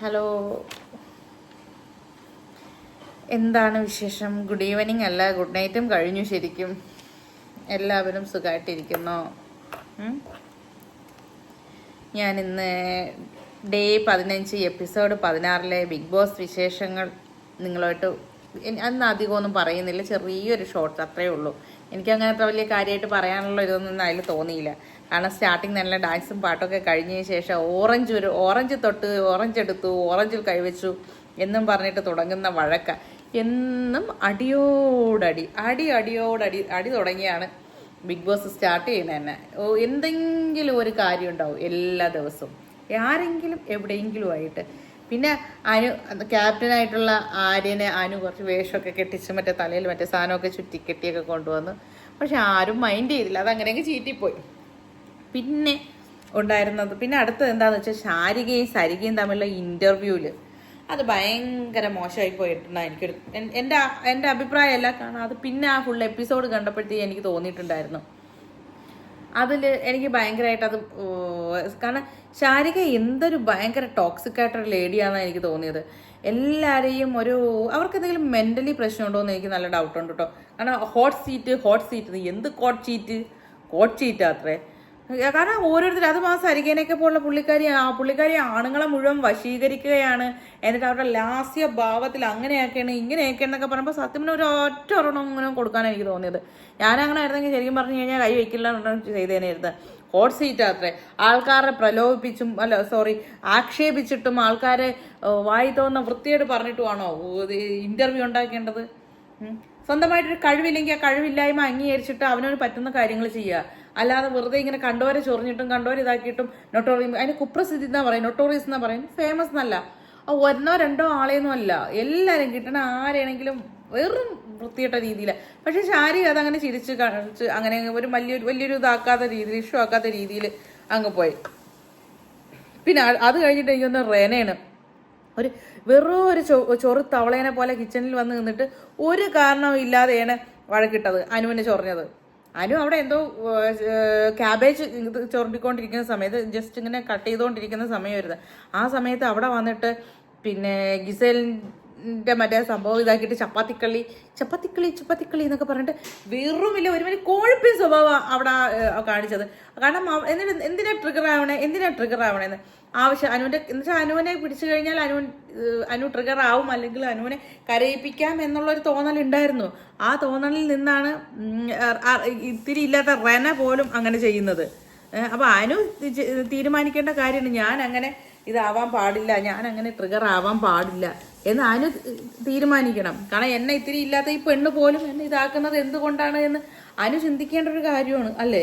Hello എന്താണ് വിശേഷം? Good evening അല്ല ഗുഡ് നൈറ്റും കഴിഞ്ഞു ശരിക്കും. എല്ലാവരും സുഖമായിട്ടിരിക്കുന്നു? ഞാൻ ഇന്ന് ഡേ പതിനഞ്ച് എപ്പിസോഡ് പതിനാറിലെ ബിഗ് ബോസ് വിശേഷങ്ങൾ നിങ്ങളുമായിട്ട് എൻ- അന്ന് അധികമൊന്നും പറയുന്നില്ല. ചെറിയൊരു ഷോർട്ട് അത്രയേ ഉള്ളൂ. എനിക്ക് അങ്ങനത്തെ വലിയ കാര്യമായിട്ട് പറയാനുള്ള ഇതൊന്നും അതിൽ തോന്നിയില്ല. കാരണം സ്റ്റാർട്ടിങ് നല്ല ഡാൻസും പാട്ടൊക്കെ കഴിഞ്ഞതിന് ശേഷം ഓറഞ്ച് ഒരു ഓറഞ്ച് തൊട്ട് ഓറഞ്ച് എടുത്തു ഓറഞ്ചിൽ കൈവച്ചു എന്നും പറഞ്ഞിട്ട് തുടങ്ങുന്ന വഴക്ക. എന്നും അടിയോടടി അടി അടിയോടടി അടി തുടങ്ങിയാണ് ബിഗ് ബോസ് സ്റ്റാർട്ട് ചെയ്യുന്നത് തന്നെ. എന്തെങ്കിലും ഒരു കാര്യം ഉണ്ടാവും എല്ലാ ദിവസവും. ആരെങ്കിലും എവിടെയെങ്കിലും ആയിട്ട്. പിന്നെ അനു ക്യാപ്റ്റനായിട്ടുള്ള ആര്യനെ അനു കുറച്ച് വേഷമൊക്കെ കെട്ടിച്ച് മറ്റേ തലയിൽ മറ്റേ സാധനമൊക്കെ ചുറ്റി കെട്ടിയൊക്കെ കൊണ്ടുവന്നു. പക്ഷെ ആരും മൈൻഡ് ചെയ്തില്ല. അതങ്ങനെയൊക്കെ ചീറ്റിപ്പോയി. പിന്നെ ഉണ്ടായിരുന്നത്. പിന്നെ അടുത്തത് എന്താണെന്ന് വെച്ചാൽ ശാരികയും സരികയും തമ്മിലുള്ള ഇന്റർവ്യൂവിൽ അത് ഭയങ്കര മോശമായി പോയിട്ടുണ്ട് എനിക്കൊരു എൻ- എന്റെ എന്റെ അഭിപ്രായമല്ല കാരണം അത് പിന്നെ ആ ഫുൾ എപ്പിസോഡ് കണ്ടപ്പോഴത്തേക്ക് എനിക്ക് തോന്നിയിട്ടുണ്ടായിരുന്നു. അതിൽ എനിക്ക് ഭയങ്കരമായിട്ട് അത് കാരണം ശാരിക എന്തൊരു ഭയങ്കര ടോക്സിക് ആയിട്ടൊരു ലേഡിയാണെന്ന് എനിക്ക് തോന്നിയത്. എല്ലാവരെയും ഒരു അവർക്ക് എന്തെങ്കിലും മെന്റലി പ്രശ്നമുണ്ടോ എന്ന് എനിക്ക് നല്ല ഡൗട്ടുണ്ട് കേട്ടോ കാരണം ഹോട്ട് സീറ്റ് ഹോട്ട് സീറ്റ് എന്ത് കോട്ട് സീറ്റ് കോട്ട് സീറ്റ് അത്രേ. കാരണം ഓരോരുത്തർ അത് മാസം അരികേനൊക്കെ പോലുള്ള പുള്ളിക്കാരി ആ പുള്ളിക്കാരി ആണുങ്ങളെ മുഴുവൻ വശീകരിക്കുകയാണ്. എന്നിട്ട് അവരുടെ ലാസ്യ ഭാവത്തിൽ അങ്ങനെയൊക്കെയാണ് ഇങ്ങനെയൊക്കെ എന്നൊക്കെ പറയുമ്പോൾ സത്യം പറഞ്ഞാൽ ഒരു ഒറ്റ ഒരെണ്ണം ഇങ്ങനെ കൊടുക്കാനാണ് എനിക്ക് തോന്നിയത്. ഞാൻ അങ്ങനെ ആയിരുന്നെങ്കിൽ ശരിക്കും പറഞ്ഞു കഴിഞ്ഞാൽ കൈ വയ്ക്കില്ല ചെയ്തേനായിരുന്നു ഹോട്ട് സീറ്റ് അത്രേ. ആൾക്കാരെ പ്രലോഭിപ്പിച്ചും അല്ല സോറി ആക്ഷേപിച്ചിട്ടും ആൾക്കാരെ വായി തോന്നുന്ന വൃത്തിയോട് പറഞ്ഞിട്ടുമാണോ? ഇന്റർവ്യൂ ഉണ്ടാക്കേണ്ടത്. സ്വന്തമായിട്ടൊരു കഴിവില്ലെങ്കിൽ ആ കഴിവില്ലായ്മ അംഗീകരിച്ചിട്ട് അവനവന് പറ്റുന്ന കാര്യങ്ങൾ ചെയ്യുക. അല്ലാതെ വെറുതെ ഇങ്ങനെ കണ്ടവരെ ചൊറിഞ്ഞിട്ടും കണ്ടവരെ ഇതാക്കിയിട്ടും നൊട്ടോറിയം അതിന് കുപ്രസിദ്ധി എന്നാ പറയും നൊട്ടോറിയസ് എന്നാ പറയും ഫേമസ് എന്നല്ല. ഒന്നോ രണ്ടോ ആളെയൊന്നും അല്ല. എല്ലാവരും കിട്ടണ ആരെയാണെങ്കിലും വെറും വൃത്തിയിട്ട രീതിയിൽ പക്ഷെ ശാരി അതങ്ങനെ ചിരിച്ച് കാണിച്ച് അങ്ങനെ ഒരു വലിയൊരു വലിയൊരു ഇതാക്കാത്ത രീതിയിൽ ഇഷ്യൂ ആക്കാത്ത രീതിയിൽ അങ്ങ് പോയി. പിന്നെ അത് കഴിഞ്ഞിട്ട് എനിക്കൊന്ന് റെനയാണ്. ഒരു വെറും ഒരു ചൊ ചൊറു തവളേനെ പോലെ കിച്ചണിൽ വന്ന് നിന്നിട്ട് ഒരു കാരണവും ഇല്ലാതെയാണ് വഴക്കിട്ടത് അനുവിനെ ചൊറിഞ്ഞത്. അനു അവിടെ എന്തോ ക്യാബേജ് ചൊറിണ്ടിക്കൊണ്ടിരിക്കുന്ന സമയത്ത് ജസ്റ്റ് ഇങ്ങനെ കട്ട് ചെയ്തുകൊണ്ടിരിക്കുന്ന സമയമായിരുന്നു. ആ സമയത്ത് അവിടെ വന്നിട്ട് പിന്നെ ഗിസേലിന്റെ മറ്റേ സംഭവം ഇതാക്കിയിട്ട് ചപ്പാത്തിക്കളി ചപ്പാത്തിക്കളി ചപ്പാത്തിക്കളി എന്നൊക്കെ പറഞ്ഞിട്ട് വെറുമില്ല ഒരു വലിയ കോഴിപ്പിൻ സ്വഭാവം അവിടെ കാണിച്ചത്. കാരണം എന്തിനാ ട്രിഗർ ആവണേ എന്തിനാ ട്രിഗർ ആവണേന്ന്. ആവശ്യം. അനുവിന്റെ എന്നുവെച്ചാൽ അനുവിനെ പിടിച്ചു കഴിഞ്ഞാൽ അനു അനു ട്രിഗർ ആവും. അല്ലെങ്കിൽ അനുവിനെ കരയിപ്പിക്കാം എന്നുള്ളൊരു തോന്നൽ ഉണ്ടായിരുന്നു. ആ തോന്നലിൽ നിന്നാണ് ഇത്തിരി ഇല്ലാത്ത റെന പോലും അങ്ങനെ ചെയ്യുന്നത്. അപ്പോൾ അപ്പൊ അനു തീരുമാനിക്കേണ്ട കാര്യമാണ് ഞാൻ അങ്ങനെ ഇതാവാൻ പാടില്ല ഞാൻ അങ്ങനെ ട്രിഗർ ആവാൻ പാടില്ല എന്ന് അനു തീരുമാനിക്കണം. കാരണം എന്നെ ഇത്തിരി ഇല്ലാത്ത ഈ പെണ്ണ് പോലും എന്നെ ഇതാക്കുന്നത് എന്തുകൊണ്ടാണ് എന്ന് അനു ചിന്തിക്കേണ്ട ഒരു കാര്യമാണ് അല്ലേ.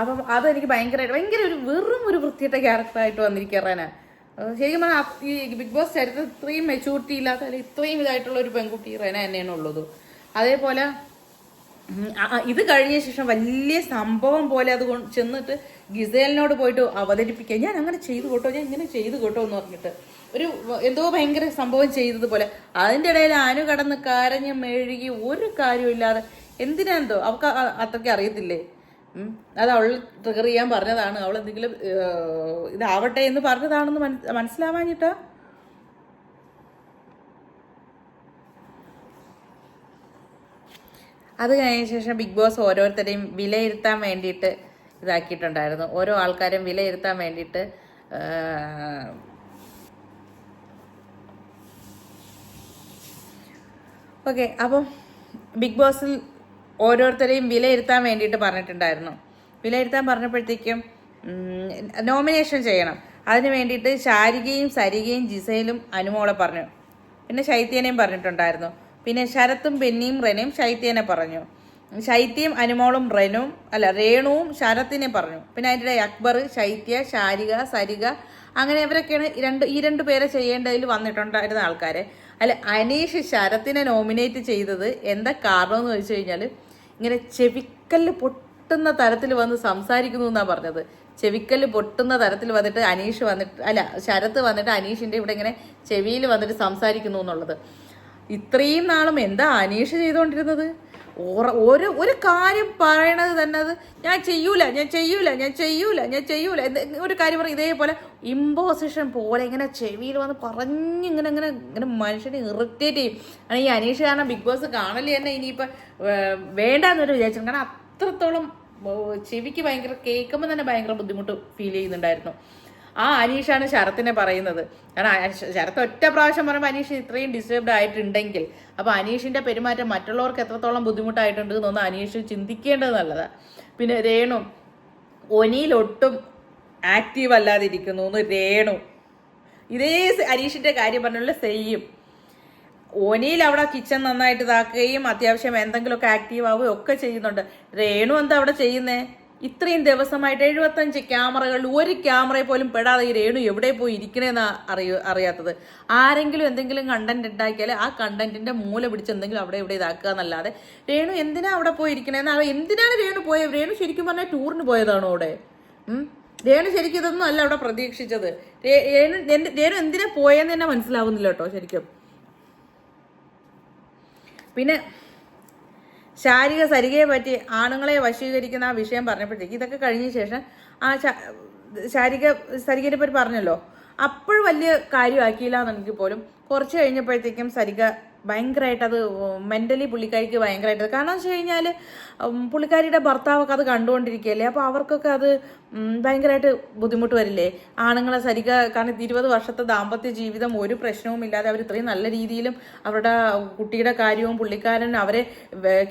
അപ്പം അതെനിക്ക് ഭയങ്കരമായിട്ട് ഭയങ്കര ഒരു വെറും ഒരു വൃത്തിയിട്ട ക്യാരക്ടറായിട്ട് വന്നിരിക്കാറാണ് ശരിക്കും പറഞ്ഞാൽ ഈ ബിഗ് ബോസ് ചരിത്രത്തിൽ ഇത്രയും മെച്ചൂരിറ്റി ഇല്ലാത്ത അല്ലെങ്കിൽ ഇത്രയും ഇതായിട്ടുള്ള ഒരു പെൺകുട്ടി റെന തന്നെയാണ് ഉള്ളത്. അതേപോലെ ഇത് കഴിഞ്ഞ ശേഷം വലിയ സംഭവം പോലെ അത് ചെന്നിട്ട് ഗിസേലിനോട് പോയിട്ട് അവതരിപ്പിക്കുക. ഞാൻ അങ്ങനെ ചെയ്തു കേട്ടോ ഞാൻ ഇങ്ങനെ ചെയ്തു കേട്ടോ എന്ന് പറഞ്ഞിട്ട്. ഒരു എന്തോ ഭയങ്കര സംഭവം ചെയ്തതുപോലെ അതിന്റെ ഇടയിൽ അനു കടന്ന് കരഞ്ഞ് മെഴുകി ഒരു കാര്യമില്ലാതെ എന്തിനാ എന്തോ? അവർക്ക് അത്രയ്ക്ക് അറിയത്തില്ലേ. അത് അവൾ ട്രിഗർ ചെയ്യാൻ പറഞ്ഞതാണ്. അവൾ എന്തെങ്കിലും ഇതാവട്ടെ എന്ന് പറഞ്ഞതാണെന്ന് മന- മനസ്സിലാവാഞ്ഞിട്ടാ? അത് കഴിഞ്ഞ ശേഷം ബിഗ് ബോസ് ഓരോരുത്തരെയും വിലയിരുത്താൻ വേണ്ടിയിട്ട് ഇതാക്കിയിട്ടുണ്ടായിരുന്നു. ഓരോ ആൾക്കാരും വിലയിരുത്താൻ വേണ്ടിയിട്ട് ഓക്കെ അപ്പം ബിഗ് ബോസിൽ ഓരോരുത്തരെയും വിലയിരുത്താൻ വേണ്ടിയിട്ട് പറഞ്ഞിട്ടുണ്ടായിരുന്നു. വിലയിരുത്താൻ പറഞ്ഞപ്പോഴത്തേക്കും നോമിനേഷൻ ചെയ്യണം. അതിന് വേണ്ടിയിട്ട് ശാരികയും സരികയും ജിസയിലും അനുമോളെ പറഞ്ഞു. പിന്നെ ശൈത്യനെയും പറഞ്ഞിട്ടുണ്ടായിരുന്നു. പിന്നെ ശരത്തും ബെന്നിയും റെനയും ശൈത്യനെ പറഞ്ഞു. ശൈത്യം അനുമോളും റെനും അല്ല രേണുവും ശരത്തിനെ പറഞ്ഞു. പിന്നെ അതിന്റെ അക്ബർ ശൈത്യ ശാരിക സരിക അങ്ങനെ ഇവരൊക്കെയാണ് രണ്ട് ഈ രണ്ട് പേരെ ചെയ്യേണ്ടതിൽ വന്നിട്ടുണ്ടായിരുന്ന ആൾക്കാരെ. അല്ല അനീഷ് ശരത്തിനെ നോമിനേറ്റ് ചെയ്തത് എന്താ കാരണം എന്ന് ചോദിച്ചു കഴിഞ്ഞാൽ ഇങ്ങനെ ചെവിക്കല്ല് പൊട്ടുന്ന തരത്തിൽ വന്ന് സംസാരിക്കുന്നു എന്നാണ് പറഞ്ഞത്. ചെവിക്കല്ല് പൊട്ടുന്ന തരത്തിൽ വന്നിട്ട് അനീഷ് വന്നിട്ട് അല്ല ശരത്ത് വന്നിട്ട് അനീഷിന്റെ ഇവിടെ ഇങ്ങനെ ചെവിയിൽ വന്നിട്ട് സംസാരിക്കുന്നു എന്നുള്ളത്. ഇത്രയും നാളും എന്താ അനീഷ് ചെയ്തുകൊണ്ടിരുന്നത്? ഒരു ഒരു കാര്യം പറയണത് തന്നെ അത് ഞാൻ ചെയ്യൂല ഞാൻ ചെയ്യൂല ഞാൻ ചെയ്യൂല ഞാൻ ചെയ്യൂല ഒരു കാര്യം പറയും ഇതേപോലെ ഇമ്പോസിഷൻ പോലെ ഇങ്ങനെ ചെവിയിൽ വന്ന് പറഞ്ഞ് ഇങ്ങനെ ഇങ്ങനെ ഇങ്ങനെ മനുഷ്യനെ ഇറിറ്റേറ്റ് ചെയ്യും. ആണ് ഈ അനീഷ് കാരണം ബിഗ് ബോസ് കാണൽ തന്നെ ഇനിയിപ്പോൾ വേണ്ടാന്നൊരു വിചാരിച്ചു കാരണം അത്രത്തോളം ചെവിക്ക് ഭയങ്കര കേൾക്കുമ്പോൾ തന്നെ ഭയങ്കര ബുദ്ധിമുട്ട് ഫീൽ ചെയ്യുന്നുണ്ടായിരുന്നു. ആ അനീഷാണ് ശരത്തിനെ പറയുന്നത്. കാരണം ശരത്ത് ഒറ്റ പ്രാവശ്യം പറയുമ്പോൾ അനീഷ് ഇത്രയും ഡിസ്റ്റർബ്ഡ് ആയിട്ടുണ്ടെങ്കിൽ അപ്പോൾ അനീഷിന്റെ പെരുമാറ്റം മറ്റുള്ളവർക്ക് എത്രത്തോളം ബുദ്ധിമുട്ടായിട്ടുണ്ട് എന്നൊന്ന് അനീഷ് ചിന്തിക്കേണ്ടത് നല്ലതാണ് പിന്നെ രേണു ഒനിയിലൊട്ടും ആക്റ്റീവ് അല്ലാതിരിക്കുന്നു എന്ന് രേണു. ഇതേ അനീഷിന്റെ കാര്യം പറഞ്ഞുള്ള സെയ്യും. ഓനിയിൽ അവിടെ കിച്ചൺ നന്നായിട്ട് ഇതാക്കുകയും അത്യാവശ്യം എന്തെങ്കിലുമൊക്കെ ആക്റ്റീവ് ആവുകയും ഒക്കെ ചെയ്യുന്നുണ്ട്. രേണു എന്താ അവിടെ ചെയ്യുന്നേ? ഇത്രയും ദിവസമായിട്ട് എഴുപത്തഞ്ച് ക്യാമറകളിൽ ഒരു ക്യാമറയെ പോലും പെടാതെ ഈ രേണു എവിടെ പോയി ഇരിക്കണേന്ന് അറിയ അറിയാത്തത്. ആരെങ്കിലും എന്തെങ്കിലും കണ്ടന്റ് ഉണ്ടാക്കിയാൽ ആ കണ്ടന്റിന്റെ മൂല പിടിച്ച് എന്തെങ്കിലും അവിടെ ഇവിടെ ഇതാക്കുക എന്നല്ലാതെ രേണു എന്തിനാ അവിടെ പോയി ഇരിക്കണേന്ന് എന്തിനാണ് രേണു പോയത് രേണു ശരിക്കും പറഞ്ഞാൽ ടൂറിന് പോയതാണോ അവിടെ? രേണു ശരിക്കും ഇതൊന്നും അല്ല അവിടെ പ്രതീക്ഷിച്ചത്. രേണു രേണു എന്തിനാ പോയെന്ന് തന്നെ മനസ്സിലാവുന്നില്ല കേട്ടോ ശരിക്കും. പിന്നെ ശാരിക സരികയെ പറ്റി ആണുങ്ങളെ വശീകരിക്കുന്ന ആ വിഷയം പറഞ്ഞപ്പോഴത്തേക്ക് ഇതൊക്കെ കഴിഞ്ഞ ശേഷം ആ ശാരീരിക സരികയെ പറ്റി പറഞ്ഞല്ലോ. അപ്പോൾ വലിയ കാര്യമാക്കിയില്ല എന്നെങ്കിൽ പോലും. കുറച്ച് കഴിഞ്ഞപ്പോഴത്തേക്കും സരിക ഭയങ്കരമായിട്ട് അത് മെന്റലി പുള്ളിക്കാരിക്ക് ഭയങ്കരമായിട്ട് കാരണം വെച്ച് കഴിഞ്ഞാൽ പുള്ളിക്കാരിയുടെ ഭർത്താവൊക്കെ അത് കണ്ടുകൊണ്ടിരിക്കുകയല്ലേ? അപ്പോൾ അവർക്കൊക്കെ അത് ഭയങ്കരമായിട്ട് ബുദ്ധിമുട്ട് വരില്ലേ? ആണുങ്ങളെ സരിക കാരണം ഇരുപത് വർഷത്തെ ദാമ്പത്യ ജീവിതം ഒരു പ്രശ്നവും ഇല്ലാതെ അവർ ഇത്രയും നല്ല രീതിയിലും അവരുടെ കുട്ടിയുടെ കാര്യവും പുള്ളിക്കാരൻ അവരെ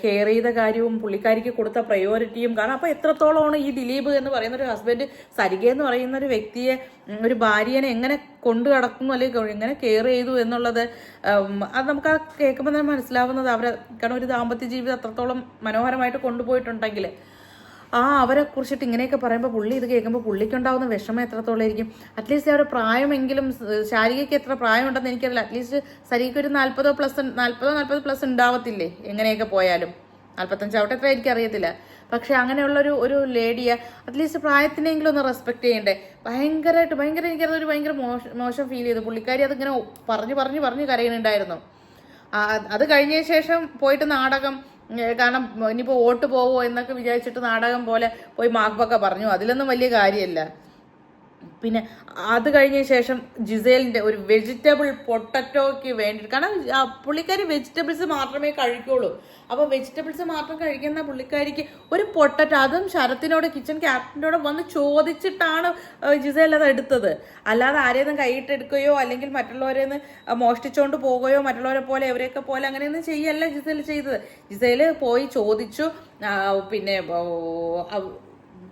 കെയർ ചെയ്ത കാര്യവും പുള്ളിക്കാരിക്ക് കൊടുത്ത പ്രയോറിറ്റിയും കാരണം അപ്പോൾ എത്രത്തോളമാണ് ഈ ദിലീപ് എന്ന് പറയുന്ന ഒരു ഹസ്ബൻഡ് സരിക എന്ന് പറയുന്ന ഒരു വ്യക്തിയെ ഒരു ഭാര്യനെ എങ്ങനെ കൊണ്ടു കടക്കുന്നു അല്ലെങ്കിൽ എങ്ങനെ കെയർ ചെയ്തു എന്നുള്ളത് അത് നമുക്ക് ആ കേൾക്കുമ്പോൾ തന്നെ മനസ്സിലാവുന്നത് അവരെ കാരണം ഒരു ദാമ്പത്യ ജീവിതം അത്രത്തോളം മനോഹരമായിട്ട് കൊണ്ടുപോയിട്ടുണ്ടെങ്കിൽ ആ അവരെ കുറിച്ചിട്ട് ഇങ്ങനെയൊക്കെ പറയുമ്പോൾ പുള്ളി ഇത് കേൾക്കുമ്പോൾ പുള്ളിക്കുണ്ടാവുന്ന വിഷമം എത്രത്തോളം ആയിരിക്കും. അറ്റ്ലീസ്റ്റ് അവരുടെ പ്രായമെങ്കിലും ശാരീരിക്ക് എത്ര പ്രായമുണ്ടെന്ന് എനിക്കറിയില്ല. അറ്റ്ലീസ്റ്റ് ശരീരം ഒരു നാൽപ്പതോ പ്ലസ് നാൽപ്പതോ നാൽപ്പത് പ്ലസ് ഉണ്ടാവത്തില്ലേ എങ്ങനെയൊക്കെ പോയാലും. നാൽപ്പത്തഞ്ചാവട്ടെ എത്ര എനിക്കറിയത്തില്ല പക്ഷേ അങ്ങനെയുള്ളൊരു ഒരു ലേഡിയെ അറ്റ്ലീസ്റ്റ് പ്രായത്തിനെങ്കിലും ഒന്ന് റെസ്പെക്ട് ചെയ്യണ്ടേ. ഭയങ്കരമായിട്ട് ഭയങ്കര എനിക്കതൊരു ഭയങ്കര മോശം മോശം ഫീൽ ചെയ്തു. പുള്ളിക്കാരി അതിങ്ങനെ പറഞ്ഞു പറഞ്ഞു പറഞ്ഞു കരയുന്നുണ്ടായിരുന്നു. അത് കഴിഞ്ഞ ശേഷം പോയിട്ട് നാടകം കാരണം ഇനിയിപ്പോൾ വോട്ട് പോവോ എന്നൊക്കെ വിചാരിച്ചിട്ട് നാടകം പോലെ പോയി മാർക്കൊക്കെ പറഞ്ഞു. അതിലൊന്നും വലിയ കാര്യമല്ല പിന്നെ അത് കഴിഞ്ഞ ശേഷം ജിസേലിന്റെ ഒരു വെജിറ്റബിൾ പൊട്ടറ്റോയ്ക്ക് വേണ്ടി കാരണം പുള്ളിക്കാരി വെജിറ്റബിൾസ് മാത്രമേ കഴിക്കുള്ളൂ. അപ്പോൾ വെജിറ്റബിൾസ് മാത്രം കഴിക്കുന്ന പുള്ളിക്കാരിക്ക് ഒരു പൊട്ടറ്റോ അതും ശരത്തിനോട് കിച്ചൺ ക്യാപ്റ്റനോട് വന്ന് ചോദിച്ചിട്ടാണ് ജിസേൽ അത് എടുത്തത്. അല്ലാതെ ആരെയൊന്നും കൈയിട്ടെടുക്കുകയോ അല്ലെങ്കിൽ മറ്റുള്ളവരെ മോഷ്ടിച്ചുകൊണ്ട് പോവുകയോ മറ്റുള്ളവരെ പോലെ ഇവരെയൊക്കെ പോലെ അങ്ങനെയൊന്നും ചെയ്യല്ല ജിസേൽ ചെയ്തത്. ജിസേൽ പോയി ചോദിച്ചു പിന്നെ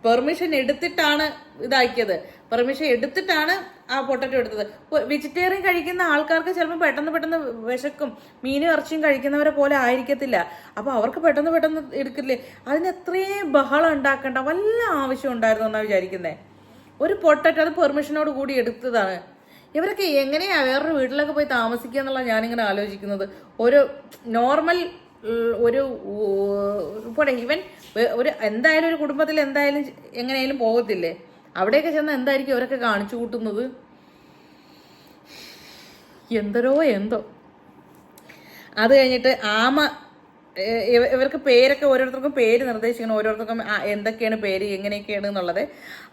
പെർമിഷൻ എടുത്തിട്ടാണ് ഇതാക്കിയത്. പെർമിഷൻ എടുത്തിട്ടാണ് ആ പൊട്ടറ്റോ എടുത്തത്. വെജിറ്റേറിയൻ കഴിക്കുന്ന ആൾക്കാർക്ക് ചിലപ്പോൾ പെട്ടെന്ന് പെട്ടെന്ന് വിശക്കും. മീനും ഇറച്ചിയും കഴിക്കുന്നവരെ പോലെ ആയിരിക്കത്തില്ല. അപ്പോൾ അവർക്ക് പെട്ടെന്ന് പെട്ടെന്ന് എടുക്കില്ലേ? അതിന് എത്രയും ബഹളം ഉണ്ടാക്കേണ്ട വല്ല ആവശ്യം ഉണ്ടായിരുന്നു എന്നാണ് വിചാരിക്കുന്നത് ഒരു പൊട്ടറ്റോ അത് പെർമിഷനോട് കൂടി എടുത്തതാണ്. ഇവരൊക്കെ എങ്ങനെയാ വേറൊരു വീട്ടിലൊക്കെ പോയി താമസിക്കുക എന്നുള്ള ഞാനിങ്ങനെ ആലോചിക്കുന്നത്. ഒരു നോർമൽ ഒരു പോട്ടെ ഈവൻ ഒരു എന്തായാലും ഒരു കുടുംബത്തിൽ എന്തായാലും എങ്ങനെയായാലും പോകത്തില്ലേ? അവിടെയൊക്കെ ചെന്ന് എന്തായിരിക്കും അവരൊക്കെ കാണിച്ചു കൂട്ടുന്നത്? എന്തരോ എന്തോ. അത് കഴിഞ്ഞിട്ട് ആമ ഇവർക്ക് പേരൊക്കെ ഓരോരുത്തർക്കും പേര് നിർദ്ദേശിക്കണം ഓരോരുത്തർക്കും എന്തൊക്കെയാണ് പേര് എങ്ങനെയൊക്കെയാണ് എന്നുള്ളത്.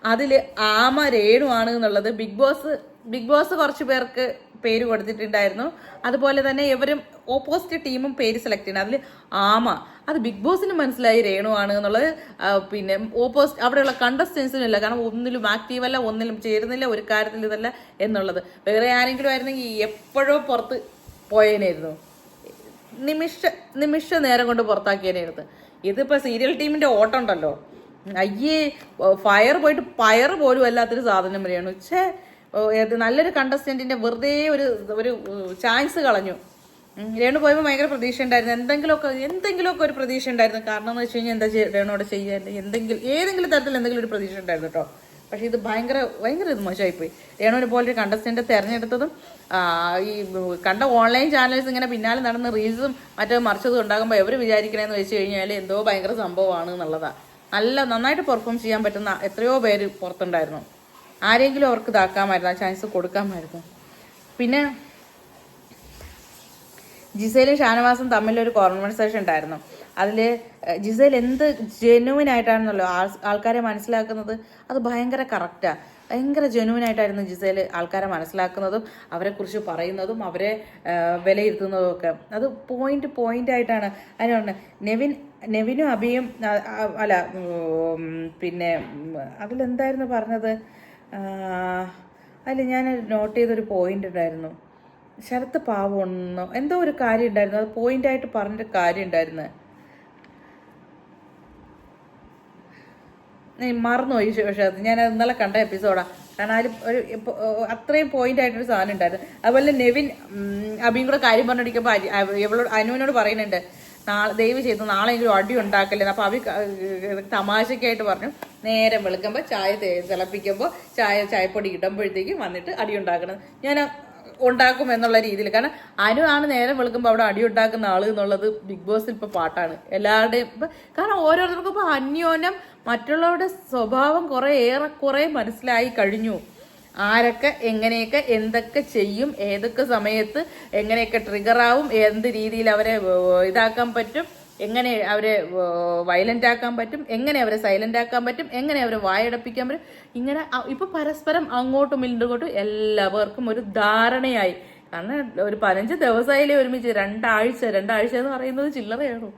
അതിൽ ആമ രേണു ആണ് എന്നുള്ളത്. ബിഗ് ബോസ് ബിഗ് ബോസ് കുറച്ച് പേർക്ക് പേര് കൊടുത്തിട്ടുണ്ടായിരുന്നു. അതുപോലെ തന്നെ ഇവരും ഓപ്പോസിറ്റ് ടീമും പേര് സെലക്ട് ചെയ്യണം. അതിൽ ആമ. അത് ബിഗ് ബോസിന് മനസ്സിലായി രേണു ആണ് എന്നുള്ളത്. പിന്നെ ഓപ്പോസിറ്റ് അവിടെയുള്ള കണ്ടസ്റ്റൻസിനും ഇല്ല. കാരണം ഒന്നിലും ആക്റ്റീവ് അല്ല ഒന്നിലും ചേരുന്നില്ല ഒരു കാര്യത്തിൽ ഇതല്ല എന്നുള്ളത്. വേറെ ആരെങ്കിലും ആയിരുന്നെങ്കിൽ എപ്പോഴോ പുറത്ത് പോയേനായിരുന്നു. നിമിഷ നിമിഷ നേരം കൊണ്ട് പുറത്താക്കിയേനായിരുന്നു. ഇതിപ്പോൾ സീരിയൽ ടീമിന്റെ ഓട്ടം ഉണ്ടല്ലോ. അയ്യേ ഫയർ പോയിട്ട് പയർ പോലും അല്ലാത്തൊരു സാധനം വരെയാണ് ഛേ നല്ലൊരു കണ്ടസ്റ്റന്റിന്റെ വെറുതെ ഒരു ഒരു ചാൻസ് കളഞ്ഞു. രേണു പോയപ്പോൾ ഭയങ്കര പ്രതീക്ഷ ഉണ്ടായിരുന്നു. എന്തെങ്കിലുമൊക്കെ എന്തെങ്കിലുമൊക്കെ ഒരു പ്രതീക്ഷ ഉണ്ടായിരുന്നു. കാരണം എന്ന് വെച്ച് കഴിഞ്ഞാൽ എന്താ രേണുവിടെ ചെയ്യാൻ എന്തെങ്കിലും ഏതെങ്കിലും തരത്തിൽ എന്തെങ്കിലും ഒരു പ്രതീക്ഷ ഉണ്ടായിരുന്നു കേട്ടോ. പക്ഷെ ഇത് ഭയങ്കര ഭയങ്കര ഇത് മോശമായിപ്പോയി. രേണുവിനെ പോലൊരു കണ്ടസ്റ്റന്റ് തിരഞ്ഞെടുത്തതും ഈ കണ്ട ഓൺലൈൻ ചാനൽസ് ഇങ്ങനെ പിന്നാലെ നടന്ന് റീൽസും മറ്റേ മറിച്ചതും ഉണ്ടാകുമ്പോൾ എവർ വിചാരിക്കണേന്ന് വെച്ച് കഴിഞ്ഞാൽ എന്തോ ഭയങ്കര സംഭവമാണ് എന്നുള്ളതാണ് നല്ല നന്നായിട്ട് പെർഫോം ചെയ്യാൻ പറ്റുന്ന എത്രയോ പേര് പുറത്തുണ്ടായിരുന്നു. ആരെങ്കിലും അവർക്ക് ഇതാക്കാമായിരുന്നു ആ ചാൻസ് കൊടുക്കാമായിരുന്നു. പിന്നെ ജിസയിലും ഷാനവാസും തമ്മിലൊരു കോൺവെർസേഷൻ ഉണ്ടായിരുന്നു. അതിൽ ജിസയിൽ എന്ത് ജെനുവിൻ ആയിട്ടാണെന്നല്ലോ ആൾക്കാരെ മനസ്സിലാക്കുന്നത്? അത് ഭയങ്കര കറക്റ്റാണ് ഭയങ്കര ജെനുവിൻ ആയിട്ടായിരുന്നു ജിസയിൽ ആൾക്കാരെ മനസ്സിലാക്കുന്നതും അവരെക്കുറിച്ച് പറയുന്നതും അവരെ വിലയിരുത്തുന്നതും ഒക്കെ. അത് പോയിന്റ് പോയിന്റ് ആയിട്ടാണ്. അതിനാണ് നെവിൻ നെവിനും അബിയും അല്ല പിന്നെ അതിലെന്തായിരുന്നു പറഞ്ഞത്? അതിൽ ഞാൻ നോട്ട് ചെയ്തൊരു പോയിന്റ് ഉണ്ടായിരുന്നു ശരത്ത് പാവമൊന്നോ എന്തോ ഒരു കാര്യം ഉണ്ടായിരുന്നു അത് പോയിന്റ് ആയിട്ട് പറഞ്ഞൊരു കാര്യം ഉണ്ടായിരുന്നു മറന്നുപോയി ശരത്ത്. ഞാൻ അത് ഇന്നലെ കണ്ട എപ്പിസോഡാ കാരണം അതിൽ ഒരു അത്രയും പോയിന്റ് ആയിട്ടൊരു സാധനം ഉണ്ടായിരുന്നു അതുപോലെ നെവിൻ അബിയും കൂടെ കാര്യം പറഞ്ഞിരിക്കുമ്പോൾ അനുവിനോട് പറയുന്നുണ്ട്. നാളെ ദയവ് ചെയ്തു നാളെ എങ്കിലും അടി ഉണ്ടാക്കല്ലേ അപ്പൊ അവി തമാശക്കായിട്ട് പറഞ്ഞു. നേരെ വെളുക്കുമ്പോൾ ചായ തിളപ്പിക്കുമ്പോൾ ചായ ചായപ്പൊടി ഇടുമ്പോഴത്തേക്കും വന്നിട്ട് അടി ഉണ്ടാക്കണം. ഞാൻ ഉണ്ടാക്കും എന്നുള്ള രീതിയിൽ. കാരണം അനു ആണ് നേരെ വെളുക്കുമ്പോൾ അവിടെ അടി ഉണ്ടാക്കുന്ന ആൾ എന്നുള്ളത് ബിഗ് ബോസിൽ ഇപ്പൊ പാട്ടാണ്. എല്ലാവരുടെയും ഇപ്പൊ കാരണം ഓരോരുത്തർക്കും ഇപ്പൊ അന്യോന്യം മറ്റുള്ളവരുടെ സ്വഭാവം കുറെ ഏറെക്കുറെ മനസ്സിലായി കഴിഞ്ഞു. ആരൊക്കെ എങ്ങനെയൊക്കെ എന്തൊക്കെ ചെയ്യും ഏതൊക്കെ സമയത്ത് എങ്ങനെയൊക്കെ ട്രിഗറാവും എന്ത് രീതിയിൽ അവരെ ഇതാക്കാൻ പറ്റും എങ്ങനെ അവരെ വയലന്റ് ആക്കാൻ പറ്റും എങ്ങനെ അവരെ സൈലന്റ് ആക്കാൻ പറ്റും എങ്ങനെ അവരെ വായടപ്പിക്കാൻ പറ്റും ഇങ്ങനെ ഇപ്പം പരസ്പരം അങ്ങോട്ടും ഇങ്ങോട്ടും എല്ലാവർക്കും ഒരു ധാരണയായി. കാരണം ഒരു പതിനഞ്ച് ദിവസമായാലേ ഒരുമിച്ച് രണ്ടാഴ്ച രണ്ടാഴ്ച എന്ന് പറയുന്നത് ചില്ലറയാണോ?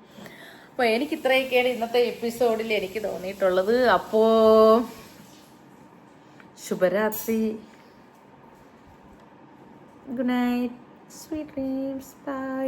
അപ്പോൾ എനിക്ക് ഇത്രയൊക്കെയാണ് ഇന്നത്തെ എപ്പിസോഡിൽ എനിക്ക് തോന്നിയിട്ടുള്ളത്. അപ്പോൾ ശുഭരാത്രി good night sweet dreams bye